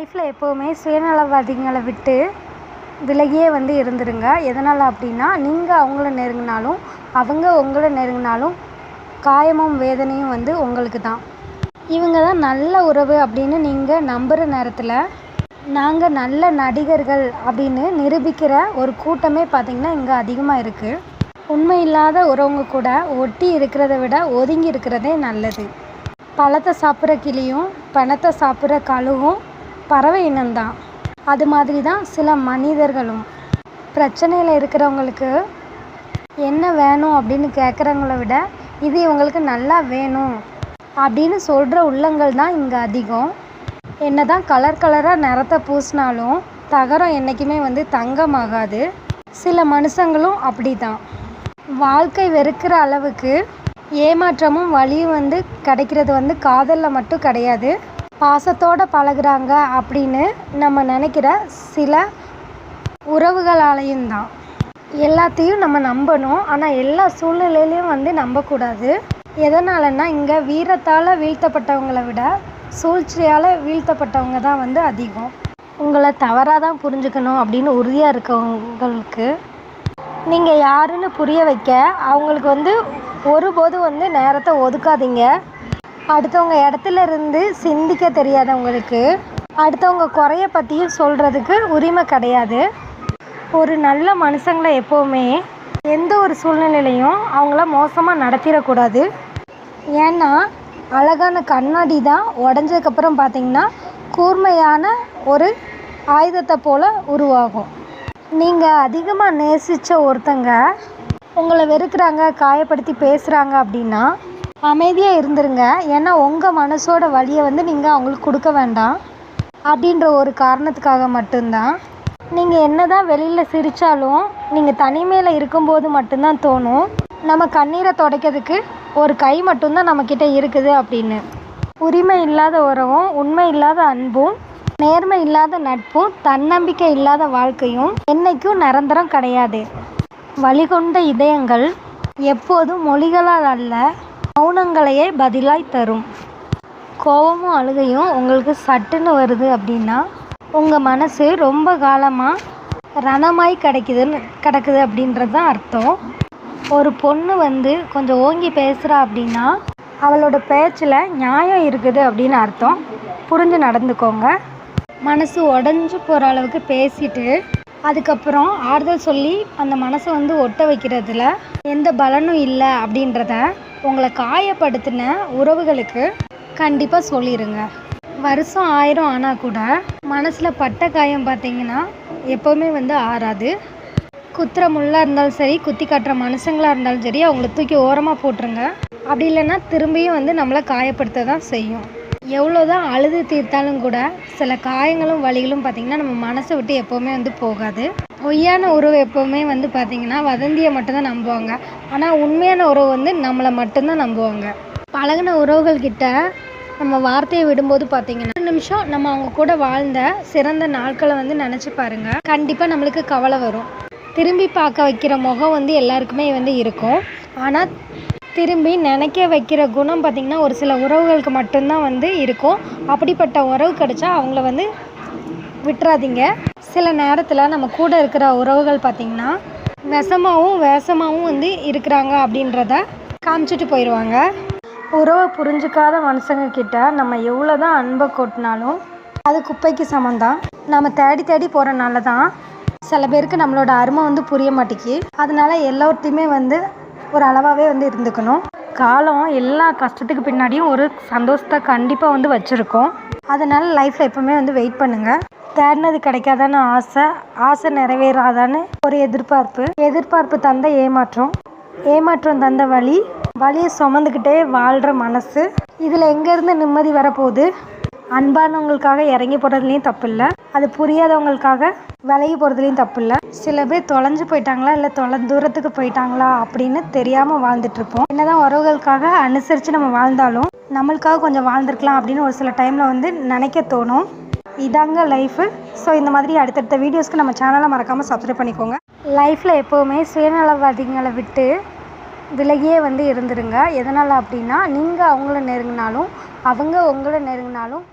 லைஃப்பில் எப்போவுமே சுயநலவாதிகளை விட்டு விலகியே வந்து இருந்துருங்க. எதனால் அப்படின்னா நீங்கள் அவங்கள நெருங்கினாலும் அவங்க உங்களை நெருங்கினாலும் காயமும் வேதனையும் வந்து உங்களுக்கு தான். இவங்க தான் நல்ல உறவு அப்படின்னு நீங்கள் நம்புகிற நேரத்தில் நாங்கள் நல்ல நடிகர்கள் அப்படின்னு நிரூபிக்கிற ஒரு கூட்டமே பார்த்திங்கன்னா இங்கே அதிகமாக இருக்குது உண்மை இல்லாத உறவுங்க கூட ஒட்டி இருக்கிறத விட ஒதுங்கி இருக்கிறதே நல்லது. பழத்தை சாப்பிட்ற கிளியும் பணத்தை சாப்பிட்ற கழுவும் பறவை இனம்தான். அது மாதிரி தான் சில மனிதர்களும். பிரச்சனையில் இருக்கிறவங்களுக்கு என்ன வேணும் அப்படின்னு கேட்குறவங்கள விட இது இவங்களுக்கு நல்லா வேணும் அப்படின்னு சொல்கிற உள்ளங்கள் தான் இங்கே அதிகம். என்ன தான் கலர் கலராக நிறத்தை பூசினாலும் தகரம் என்றைக்குமே வந்து தங்கமாகாது. சில மனுஷங்களும் அப்படி தான் வாழ்க்கை வெறுக்கிற அளவுக்கு ஏமாற்றமும் வலியும் வந்து கிடைக்கிறது வந்து காதலில் மட்டும் கிடையாது. பாசத்தோடு பழகுறாங்க அப்படின்னு நம்ம நினைக்கிற சில உறவுகளாலையும் தான். எல்லாத்தையும் நம்ம நம்பணும். ஆனால் எல்லா சூழ்நிலையிலையும் வந்து நம்பக்கூடாது. எதனாலன்னா இங்கே வீரத்தால் வீழ்த்தப்பட்டவங்களை விட சூழ்ச்சியால் வீழ்த்தப்பட்டவங்க தான் வந்து அதிகம். உங்களை தவறாக தான் புரிஞ்சுக்கணும் அப்படின்னு உறுதியாக இருக்கவங்களுக்கு நீங்கள் யாருன்னு புரிய வைக்க அவங்களுக்கு வந்து ஒருபோதும் வந்து நேரத்தை ஒதுக்காதீங்க. அடுத்தவங்க இடத்துல இருந்து சிந்திக்க தெரியாதவங்களுக்கு அடுத்தவங்க குறைய பற்றியும் சொல்கிறதுக்கு உரிமை கிடையாது. ஒரு நல்ல மனுஷங்களை எப்போவுமே எந்த ஒரு சூழ்நிலையிலையும் அவங்கள மோசமாக நடத்திடக்கூடாது. ஏன்னா அழகான கண்ணாடி தான் உடஞ்சதுக்கப்புறம் பார்த்திங்கன்னா கூர்மையான ஒரு ஆயுதத்தை போல் உருவாகும். நீங்கள் அதிகமாக நேசித்த ஒருத்தங்க உங்களை வெறுக்கிறாங்க காயப்படுத்தி பேசுகிறாங்க அப்படின்னா அமைதியாக இருந்துருங்க. ஏன்னா உங்கள் மனசோட வலியை வந்து நீங்கள் அவங்களுக்கு கொடுக்க வேண்டாம். அப்படின்ற ஒரு காரணத்துக்காக மட்டும்தான். நீங்கள் என்ன தான் வெளியில் சிரித்தாலும் நீங்கள் தனிமையில் இருக்கும்போது மட்டும்தான் தோணும். நம்ம கண்ணீரை துடைக்கிறதுக்கு ஒரு கை மட்டும்தான் நம்மக்கிட்ட இருக்குது அப்படின்னு. உரிமை இல்லாத உறவும் உண்மை இல்லாத அன்பும் நேர்மை இல்லாத நட்பும் தன்னம்பிக்கை இல்லாத வாழ்க்கையும் என்றைக்கும் நிரந்தரம் கிடையாது. வழிகொண்ட இதயங்கள் எப்போதும் மொழிகளால் அல்ல மௌனங்களையே பதிலாய் தரும். கோவமும் அழுகையும் உங்களுக்கு சட்டுன்னு வருது அப்படின்னா உங்கள் மனசு ரொம்ப காலமாக ரணமாய் கிடைக்குதுன்னு கிடக்குது அப்படின்றது தான் அர்த்தம். ஒரு பொண்ணு வந்து கொஞ்சம் ஓங்கி பேசுகிறா அப்படின்னா அவளோட பேச்சில் நியாயம் இருக்குது அப்படின்னு அர்த்தம். புரிஞ்சு நடந்துக்கோங்க. மனசு உடஞ்சி போகிற அளவுக்கு பேசிட்டு அதுக்கப்புறம் ஆறுதல் சொல்லி அந்த மனசை வந்து ஒட்ட வைக்கிறதுல எந்த பலனும் இல்லை அப்படின்றத உங்களை காயப்படுத்தின உறவுகளுக்கு கண்டிப்பாக சொல்லிடுங்க வருஷம் ஆயிரம் ஆனால் கூட மனசில் பட்ட காயம் பார்த்தீங்கன்னா எப்போவுமே வந்து ஆறாது. குத்துற முள்ளாக இருந்தாலும் சரி குத்தி காட்டுற மனுஷங்களாக இருந்தாலும் சரி அவங்கள தூக்கி ஓரமாக போட்டுருங்க. அப்படி இல்லைன்னா திரும்பியும் வந்து நம்மளை காயப்படுத்த தான் செய்யும். எவ்வளோ தான் அழுது தீர்த்தாலும் கூட சில காயங்களும் வலிகளும் பார்த்திங்கன்னா நம்ம மனசை விட்டு எப்போவுமே வந்து போகாது. பொய்யான உறவு எப்போவுமே வந்து பார்த்திங்கன்னா வதந்தியை மட்டும்தான் நம்புவாங்க. ஆனால் உண்மையான உறவு வந்து நம்மளை மட்டும்தான் நம்புவாங்க. பழகின உறவுகள்கிட்ட நம்ம வார்த்தையை விடும்போது பார்த்தீங்கன்னா ஒரு நிமிஷம் நம்ம அவங்க கூட வாழ்ந்த சிறந்த நாட்களை வந்து நினச்சி பாருங்க. கண்டிப்பாக நம்மளுக்கு கவலை வரும். திரும்பி பார்க்க வைக்கிற முகம் வந்து எல்லாருக்குமே வந்து இருக்கும். ஆனால் திரும்பி நினைக்க வைக்கிற குணம் பார்த்திங்கன்னா ஒரு சில உறவுகளுக்கு மட்டும்தான் வந்து இருக்கும். அப்படிப்பட்ட உறவு கிடச்சா அவங்கள வந்து விட்டுறாதீங்க. சில நேரத்தில் நம்ம கூட இருக்கிற உறவுகள் பார்த்திங்கன்னா விஷமாகவும் வேஷமாகவும் வந்து இருக்கிறாங்க அப்படின்றத காமிச்சிட்டு போயிடுவாங்க உறவை புரிஞ்சுக்காத மனுஷங்கக்கிட்ட நம்ம எவ்வளோ தான் அன்பை கொட்டினாலும் அது குப்பைக்கு சமந்தான் நம்ம தேடி தேடி போகிறனால தான் சில பேருக்கு நம்மளோட அருமை வந்து புரிய மாட்டேங்கி அதனால எல்லோர்ட்டையுமே வந்து ஒரு அளவாகவே வந்து இருந்துக்கணும். காலம் எல்லா கஷ்டத்துக்கு பின்னாடியும் ஒரு சந்தோஷத்தை கண்டிப்பாக வந்து வச்சுருக்கோம். அதனால் லைஃப்பில் எப்போவுமே வந்து வெயிட் பண்ணுங்கள் தேடினது கிடைக்காதான்னு ஆசை ஆசை நிறைவேறாதான்னு ஒரு எதிர்பார்ப்பு. எதிர்பார்ப்பு தந்த ஏமாற்றம் ஏமாற்றம் தந்த வழி வழியை சுமந்துக்கிட்டே வாழ்கிற மனசு. இதில் எங்கேருந்து நிம்மதி வரப்போகுது? அன்பானவங்களுக்காக இறங்கி போகிறதுலையும் தப்பு இல்லை அது புரியாதவங்களுக்காக விலகி போகிறதுலையும் தப்பு இல்லை சில பேர் தொலைஞ்சு போயிட்டாங்களா இல்லை தொலை தூரத்துக்கு போயிட்டாங்களா அப்படின்னு தெரியாமல் வாழ்ந்துட்டுருப்போம். என்னதான் உறவுகளுக்காக அனுசரித்து நம்ம வாழ்ந்தாலும் நம்மளுக்காக கொஞ்சம் வாழ்ந்துருக்கலாம் அப்படின்னு ஒரு சில டைமில் வந்து நினைக்க தோணும். இதாங்க லைஃபு ஸோ இந்த மாதிரி அடுத்தடுத்த வீடியோஸ்க்கு நம்ம சேனலை மறக்காமல் சப்ஸ்கிரைப் பண்ணிக்கோங்க. லைஃப்பில் எப்போவுமே சுயநலவாதிகளை விட்டு விலகியே வந்து இருந்துருங்க. எதனால் அப்படின்னா நீங்கள் அவங்கள நெருங்கினாலும் அவங்க உங்களை நெருங்கினாலும்